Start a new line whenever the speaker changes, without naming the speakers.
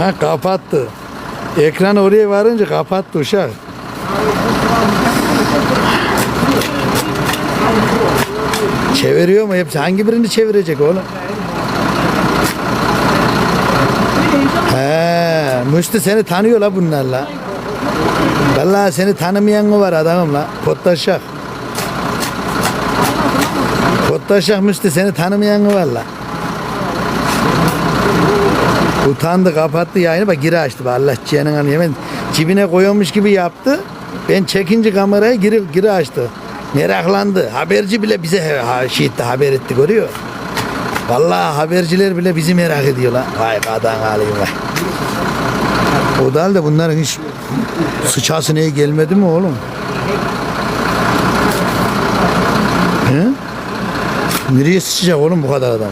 Ha kapattı. Ekran oraya varınca kapattı uşak. Çeviriyor mu hepsi? Hangi birini çevirecek oğlum? He, Müslü seni tanıyor la bunlarla. Vallahi seni tanımayan mı var adamım la? Pottaşak. Pottaşak Müslü seni tanımayan mı var la? Utandı kapattı yayını bak geri açtı bak Allah ciğerini alıyor. Hemen cibine koyuyormuş gibi yaptı. Ben çekince kamerayı geri, geri açtı. Meraklandı. Haberci bile bize ha, etti, haber etti görüyor. Vallahi haberciler bile bizi merak ediyorlar. Vay kadın alayım vay. O da halde bunların hiç sıçası neye gelmedi mi oğlum? He? Nereye sıçacak oğlum bu kadar adam?